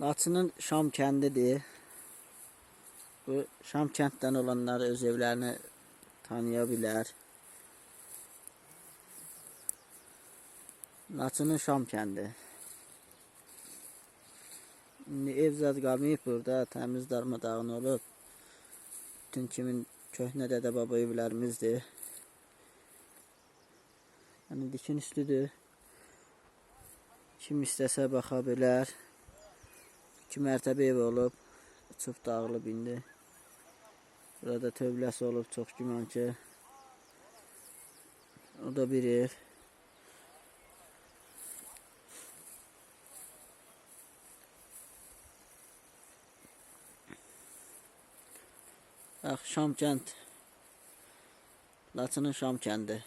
Laçının Şam kəndidir. Bu Şam kənddən olanlar öz evlərini tanıya bilər. Laçının Şam kəndi. İndi ev zad qalmayıb burada, təmiz darmadağın olub. Bütün kimin köhnə dədə baba evlərimizdir. Yəni dikin üstüdür. Kim istəsə baxa bilər. İki mərtəbə ev olub. Uçub dağılıb indi. Burada tövləsi olub çox güman ki. O da bir ev. Bax Şam kənd. Laçının Şam kəndi.